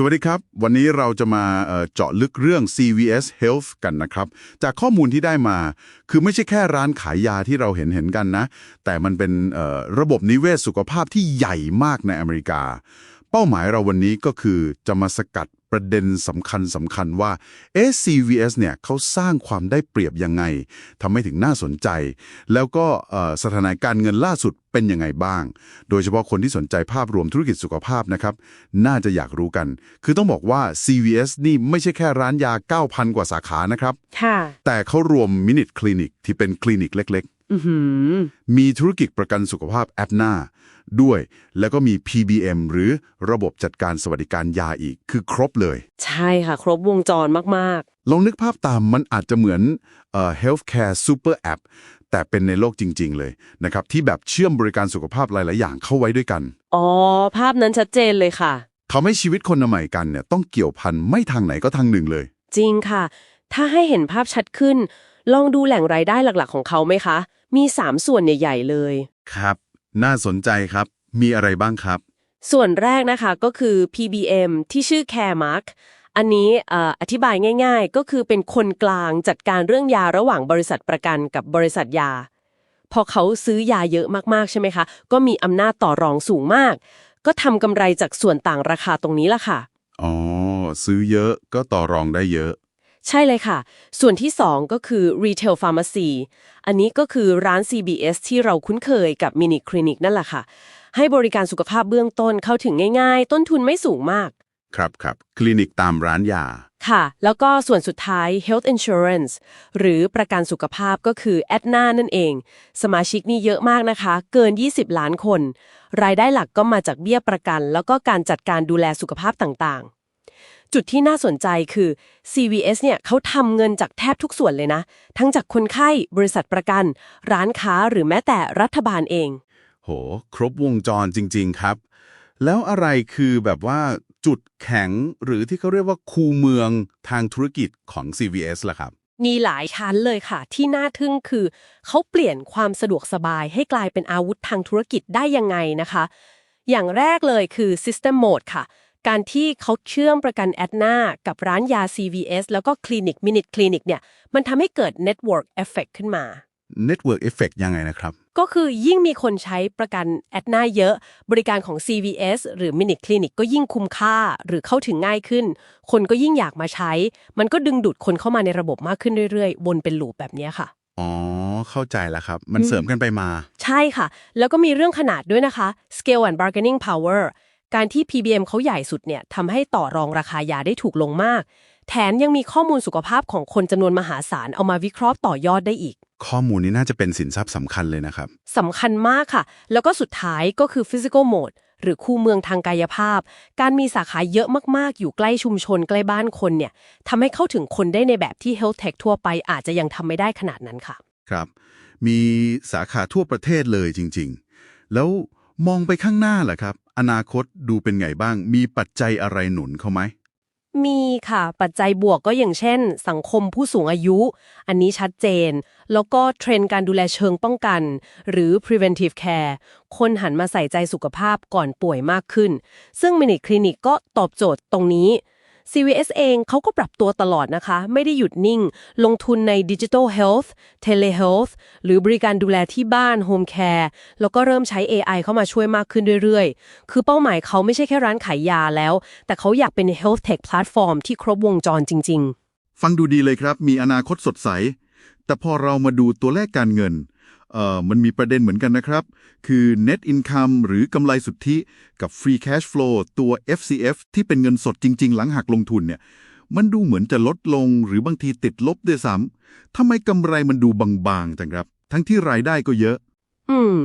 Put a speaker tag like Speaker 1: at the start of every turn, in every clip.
Speaker 1: สวัสดีครับ วันนี้เราจะมาเจาะลึกเรื่อง CVS Health กันนะครับ จากข้อมูลที่ได้มา คือไม่ใช่แค่ร้านขายยาที่เราเห็นเห็นกันนะ แต่มันเป็นระบบนิเวศสุขภาพที่ใหญ่มากในอเมริกา เป้าหมายเราวันนี้ก็คือจะมาสกัด ประเด็นสำคัญสำคัญว่าเอ๊ะ CVS เนี่ยเขาสร้างความได้เปรียบยังไงทำให้ถึงน่าสนใจ แล้วก็เอ่อสถานการณ์เงินล่าสุดเป็นยังไงบ้าง โดยเฉพาะคนที่สนใจภาพรวมธุรกิจสุขภาพนะครับ น่าจะอยากรู้กัน คือต้องบอกว่า CVS นี่ไม่ใช่แค่ร้านยา 9,000 กว่าสาขานะครับ
Speaker 2: ค่ะ
Speaker 1: แต่เขารวมมินิทคลินิกที่เป็นคลินิกเล็ก
Speaker 2: อือหือ
Speaker 1: ๆ มีธุรกิจประกันสุขภาพแอปหน้า ด้วย แล้วก็มี PBM หรือระบบจัดการสวัสดิการยาอีก คือครบเลย
Speaker 2: ใช่ค่ะ ครบวงจรมาก
Speaker 1: ลองนึกภาพตามมันอาจจะเหมือนเอ่อ healthcare super app แต่เป็นในโลกจริง ๆ เลยนะครับ ที่แบบเชื่อมบริการสุขภาพหลาย ๆ อย่างเข้าไว้ด้วยกัน
Speaker 2: ๆอ๋อ ภาพนั้นชัดเจนเลยค่ะ
Speaker 1: ทำให้ชีวิตคนใหม่กันเนี่ยต้องเกี่ยวพันไม่ทางไหนก็ทางหนึ่งเลย
Speaker 2: จริงค่ะ ถ้าให้เห็นภาพชัดขึ้น ลองดูแหล่งรายได้หลักๆ ของเขาไหมคะ มี 3 ส่วนใหญ่ๆเลย
Speaker 1: ครับ น่าสนใจครับ มีอะไรบ้างครับ
Speaker 2: ส่วนแรกนะคะก็คือ PBM ที่ชื่อ Caremark อันนี้เอ่ออธิบายง่าย ๆ ก็คือเป็นคนกลางจัดการเรื่องยาระหว่างบริษัทประกันกับบริษัทยา พอเขาซื้อยาเยอะมากๆใช่ไหมคะ ก็มีอำนาจต่อรองสูงมาก ก็ทำกำไรจากส่วนต่างราคาตรงนี้ละค่ะ
Speaker 1: อ๋อ ซื้อเยอะก็ต่อรองได้เยอะ
Speaker 2: ใช่เลยค่ะ ส่วนที่ 2 ก็คือ Retail Pharmacy อันนี้ก็คือร้าน CBS ที่เราคุ้นเคยกับมินิคลินิกนั่นแหละค่ะ ให้บริการสุขภาพเบื้องต้นเข้าถึงง่ายๆ ต้นทุนไม่สูงมาก
Speaker 1: ครับครับคลินิกตามร้านยา
Speaker 2: ค่ะ แล้วก็ส่วนสุดท้าย Health Insurance หรือประกันสุขภาพก็คือ Aetna นั่นเอง สมาชิกนี่เยอะมากนะคะ เกิน 20 ล้านคน รายได้หลักก็มาจากเบี้ยประกัน แล้วก็การจัดการดูแลสุขภาพต่างๆ จุดที่น่าสนใจคือ CVS เนี่ยเขาทำเงินจากแทบทุกส่วนเลยนะ ทั้งจากคนไข้ บริษัทประกัน ร้านค้าหรือแม้แต่รัฐบาลเอง
Speaker 1: โห ครบวงจรจริง ๆ ครับ แล้วอะไรคือแบบว่าจุดแข็งหรือที่เขาเรียกว่าคูเมืองทางธุรกิจของ CVS ล่ะครับ
Speaker 2: มีหลายชั้นเลยค่ะ ที่น่าทึ่งคือ เขาเปลี่ยนความสะดวกสบายให้กลายเป็นอาวุธทางธุรกิจได้ยังไงนะคะ อย่างแรกเลยคือ System Mode ค่ะ การที่เขาเชื่อมประกันแอดนากับร้านยา CVS แล้วก็คลินิกมินิคลินิกเนี่ย มันทำให้เกิด Network Effect ขึ้นมา
Speaker 1: Network Effect ยังไงนะครับ
Speaker 2: ก็คือยิ่งมีคนใช้ประกันแอดนาเยอะ บริการของ CVS หรือมินิคลินิกก็ยิ่งคุ้มค่าหรือเข้าถึงง่ายขึ้น คนก็ยิ่งอยากมาใช้ มันก็ดึงดูดคนเข้ามาในระบบมากขึ้นเรื่อยๆ วนเป็นลูปแบบเนี้ยค่ะ
Speaker 1: อ๋อ เข้าใจแล้วครับ มันเสริมกันไปมา
Speaker 2: ใช่ค่ะ แล้วก็มีเรื่องขนาดด้วยนะคะ scale and bargaining power การที่ PBM เขาใหญ่สุดเนี่ยทำให้ต่อรองราคายาได้ถูกลงมาก แถมยังมีข้อมูลสุขภาพของคนจำนวนมหาศาลเอามาวิเคราะห์ต่อยอดได้อีก
Speaker 1: ข้อมูลนี้น่าจะเป็นสินทรัพย์สำคัญเลยนะครับ
Speaker 2: สำคัญมากค่ะ แล้วก็สุดท้ายก็คือ physical mode หรือคู่เมืองทางกายภาพ การมีสาขาเยอะมากๆ อยู่ใกล้ชุมชนใกล้บ้านคนเนี่ยทำให้เข้าถึงคนได้ในแบบที่ health tech ทั่วไปอาจจะยังทำไม่ได้ขนาดนั้นค่ะ
Speaker 1: ครับ มีสาขาทั่วประเทศเลยจริง ๆ แล้ว มองไปข้างหน้าล่ะครับ อนาคตดูเป็นไงบ้าง มีปัจจัยอะไรหนุนเขาไหม
Speaker 2: มีค่ะ ปัจจัยบวกก็อย่างเช่น สังคมผู้สูงอายุ อันนี้ชัดเจน แล้วก็เทรนด์การดูแลเชิงป้องกัน หรือ preventive care คนหันมาใส่ใจสุขภาพก่อนป่วยมากขึ้น ซึ่งมินิคลินิกก็ตอบโจทย์ตรงนี้ CVS เองเขาก็ปรับตัวตลอดนะคะ ไม่ได้หยุดนิ่ง ลงทุนใน Digital Health Telehealth หรือบริการดูแลที่บ้าน Home Care แล้วก็เริ่มใช้ AI เข้ามาช่วยมากขึ้นเรื่อยๆ คือเป้าหมายเขาไม่ใช่แค่ร้านขายยาแล้ว แต่เขาอยากเป็น Health Tech Platform ที่ครบวงจรจริง ๆ
Speaker 1: ฟังดูดีเลยครับ มีอนาคตสดใส แต่พอเรามาดูตัวเลขการเงิน มันมีประเด็นเหมือนกันนะครับ คือ net income หรือกำไรสุทธิ กับ free cash flow ตัว FCF ที่เป็นเงินสดจริง ๆ หลังหักลงทุนเนี่ยมันดูเหมือนจะลดลงหรือบางทีติดลบด้วยซ้ำทำไมกำไรมันดูบางๆจังครับ ทั้งที่รายได้ก็เยอะ
Speaker 2: ๆอืม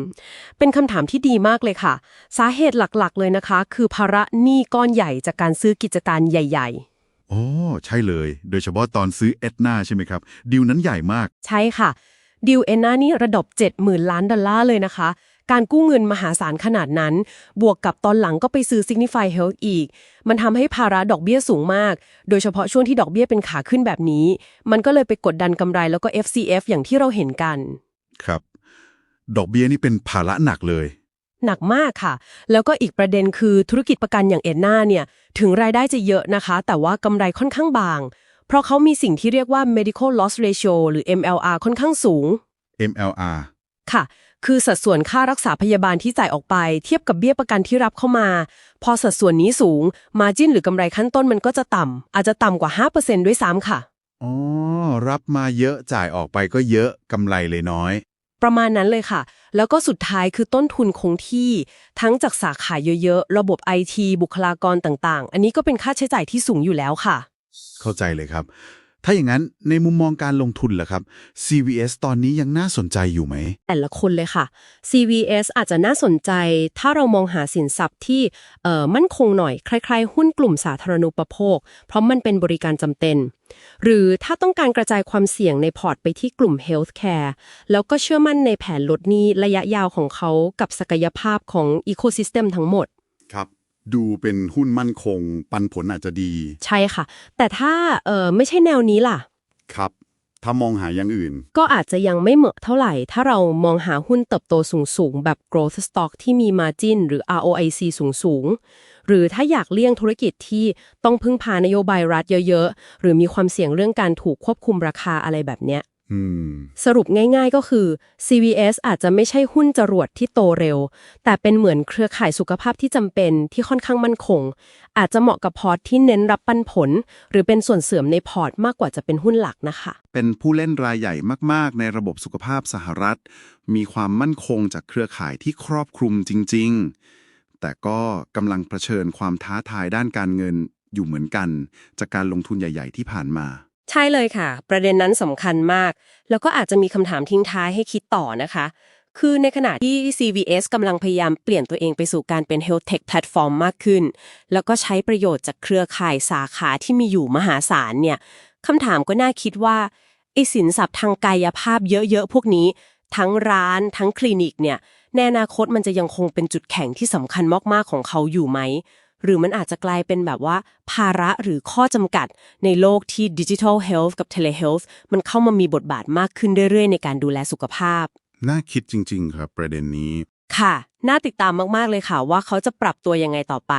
Speaker 2: เป็นคำถามที่ดีมากเลยค่ะ สาเหตุหลักๆ เลยนะคะ คือภาระหนี้ก้อนใหญ่จากการซื้อกิจการใหญ่ๆ
Speaker 1: โอ้ใช่เลย โดยเฉพาะตอนซื้อเอ็ดนาใช่ไหมครับ ดีลนั้นใหญ่มาก
Speaker 2: ใช่ค่ะ ดิวเอนนานี่ระดับ70,000 ล้านดอลลาร์เลยนะคะ การกู้เงินมหาศาลขนาดนั้น บวกกับตอนหลังก็ไปซื้อ Signify Health อีก มันทำให้ภาระดอกเบี้ยสูงมาก โดยเฉพาะช่วงที่ดอกเบี้ยเป็นขาขึ้นแบบนี้ มันก็เลยไปกดดันกำไรแล้วก็ FCF อย่างที่เราเห็นกัน
Speaker 1: ครับ ดอกเบี้ยนี่เป็นภาระหนักเลย
Speaker 2: หนักมากค่ะ แล้วก็อีกประเด็นคือธุรกิจประกันอย่างเอ็ดนาเนี่ย ถึงรายได้จะเยอะนะคะ แต่ว่ากำไรค่อนข้างบางเพ ราะเขามีสิ่งที่เรียกว่า medical loss ratio หรือ MLR ค่อนข้างสูง
Speaker 1: MLR
Speaker 2: ค่ะ คือสัดส่วนค่ารักษาพยาบาลที่จ่ายออกไป เทียบกับเบี้ยประกันที่รับเข้ามา พอสัดส่วนนี้สูง มาจิ้นหรือกำไรขั้นต้นมันก็จะต่ำอาจจะต่ำกว่า 5%ด้วยซ้ำค่ะ
Speaker 1: อ๋อ รับมาเยอะจ่ายออกไปก็เยอะกำไรเลยน้อย
Speaker 2: ประมาณนั้นเลยค่ะ แล้วก็สุดท้ายคือต้นทุนคงที่ ทั้งจากสาขาเยอะๆ ระบบไอทีบุคลากรต่างๆ อันนี้ก็เป็นค่าใช้จ่ายที่สูงอยู่แล้วค่ะ
Speaker 1: เข้าใจเลยครับ ถ้าอย่างนั้นในมุมมองการลงทุนล่ะครับ CVS ตอนนี้ยังน่าสนใจอยู่ไหม
Speaker 2: แต่ละคนเลยค่ะ CVS อาจจะน่าสนใจ ถ้าเรามองหาสินทรัพย์ที่เอ่อมั่นคงหน่อยคล้ายๆ หุ้นกลุ่มสาธารณูปโภค เพราะมันเป็นบริการจำเป็น หรือถ้าต้องการกระจายความเสี่ยงในพอร์ตไปที่กลุ่ม Healthcare แล้วก็เชื่อมั่นในแผนลดหนี้ระยะยาวของเขากับศักยภาพของ Ecosystem ทั้งหมด
Speaker 1: ดูเป็นหุ้นมั่นคง ปันผลอาจจะดี
Speaker 2: ใช่ค่ะ แต่ถ้าเอ่อไม่ใช่แนวนี้ล่ะ
Speaker 1: ครับ ถ้ามองหาอย่างอื่น
Speaker 2: ก็อาจจะยังไม่เหมาะเท่าไหร่ ถ้าเรามองหาหุ้นเติบโตสูง ๆ แบบ growth stock ที่มี margin หรือ ROIC สูง ๆ หรือถ้าอยากเลี่ยงธุรกิจที่ต้องพึ่งพานโยบายรัฐเยอะ ๆ หรือมีความเสี่ยงเรื่องการถูกควบคุมราคาอะไรแบบเนี้ย
Speaker 1: อืม
Speaker 2: สรุปง่ายๆก็คือ CVS อาจจะไม่ใช่หุ้นจรวดที่โตเร็ว แต่เป็นเหมือนเครือข่ายสุขภาพที่จำเป็นที่ค่อนข้างมั่นคง อาจจะเหมาะกับพอร์ตที่เน้นรับปันผล หรือเป็นส่วนเสริมในพอร์ตมากกว่าจะเป็นหุ้นหลักนะคะ
Speaker 1: เป็นผู้เล่นรายใหญ่มากๆ ในระบบสุขภาพสหรัฐ มีความมั่นคงจากเครือข่ายที่ครอบคลุมจริง ๆ แต่ก็กำลังเผชิญความท้าทายด้านการเงินอยู่เหมือนกัน จากการลงทุนใหญ่ ๆ ที่ผ่านมา
Speaker 2: ใช่เลยค่ะ ประเด็นนั้นสำคัญมาก แล้วก็อาจจะมีคำถามทิ้งท้ายให้คิดต่อนะคะ คือในขณะที่ CVS กำลังพยายามเปลี่ยนตัวเองไปสู่การเป็น Health Tech Platform มากขึ้น แล้วก็ใช้ประโยชน์จากเครือข่ายสาขาที่มีอยู่มหาศาลเนี่ยคำถามก็น่าคิดว่าไอสินทรัพย์ทางกายภาพเยอะๆ พวกนี้ ทั้งร้านทั้งคลินิกเนี่ยในอนาคตมันจะยังคงเป็นจุดแข็งที่สำคัญมากๆของเขาอยู่ไหม หรือมันอาจจะกลายเป็นแบบว่า ภาระหรือข้อจำกัด ในโลกที่ดิจิทัลเฮลท์กับเทเลเฮลท์มันเข้ามามีบทบาทมากขึ้นเรื่อยๆ ในการดูแลสุขภาพ
Speaker 1: น่าคิดจริง ๆ ครับประเด็นนี้
Speaker 2: ค่ะ น่าติดตามมากๆเลยค่ะว่าเขาจะปรับตัวยังไงต่อไป